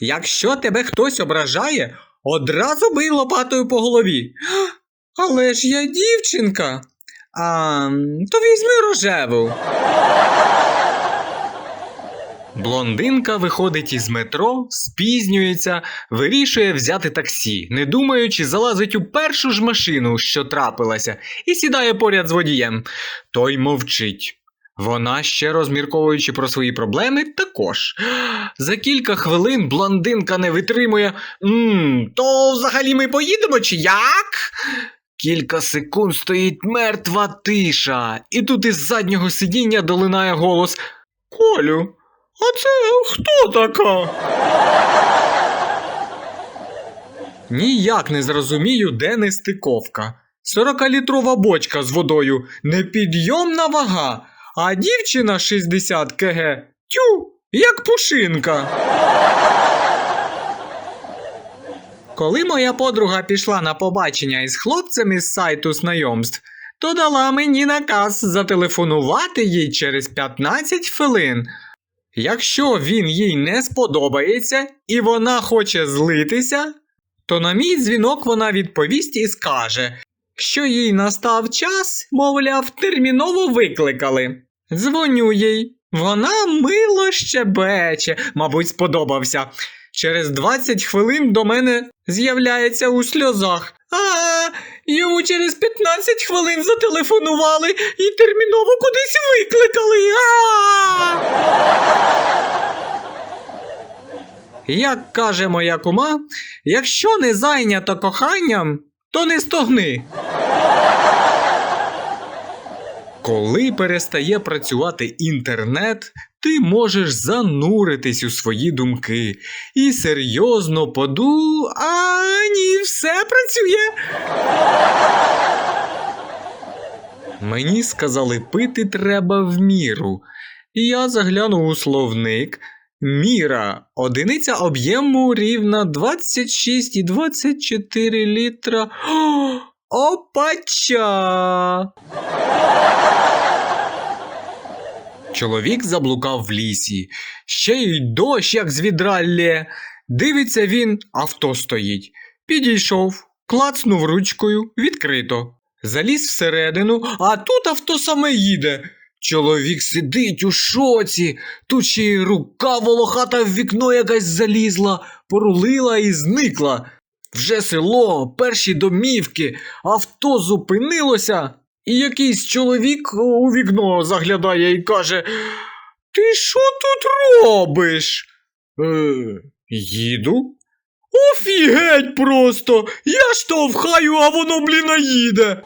Якщо тебе хтось ображає, одразу бий лопатою по голові. Але ж я дівчинка. А, то візьми рожеву. Блондинка виходить із метро, спізнюється, вирішує взяти таксі, не думаючи, залазить у першу ж машину, що трапилася, і сідає поряд з водієм. Той мовчить. Вона, ще розмірковуючи про свої проблеми, також. За кілька хвилин блондинка не витримує. «Мм, то взагалі ми поїдемо чи як? Кілька секунд стоїть мертва тиша, і тут із заднього сидіння долинає голос Колю, а це хто така? Ніяк не зрозумію, де нестиковка. 40-літрова бочка з водою, непідйомна вага, а дівчина 60 кг. Тю, як пушинка. Коли моя подруга пішла на побачення із хлопцем із сайту знайомств, то дала мені наказ зателефонувати їй через 15 хвилин. Якщо він їй не сподобається і вона хоче злитися, то на мій дзвінок вона відповість і скаже, що їй настав час, мовляв, терміново викликали. Дзвоню їй. Вона мило щебече, мабуть, сподобався. Через 20 хвилин до мене з'являється у сльозах. А, йому через 15 хвилин зателефонували і терміново кудись викликали. А! Як каже моя кума, якщо не зайнято коханням, то не стогни. Коли перестає працювати інтернет, ти можеш зануритись у свої думки і серйозно поду. А ні, все працює. Мені сказали, пити треба в міру. І я заглянув у словник. Міра. Одиниця об'єму рівна 26,24 літра. О, опача! Чоловік заблукав в лісі. Ще й дощ, як з відра лє. Дивиться він, авто стоїть. Підійшов, клацнув ручкою, відкрито. Заліз всередину, а тут авто саме їде. Чоловік сидить у шоці, тут ще й рука волохата в вікно якась залізла, порулила і зникла. Вже село, перші домівки, авто зупинилося, і якийсь чоловік у вікно заглядає і каже: Ти що тут робиш? Е, їду. Офігеть просто! Я штовхаю, а воно, блін, їде.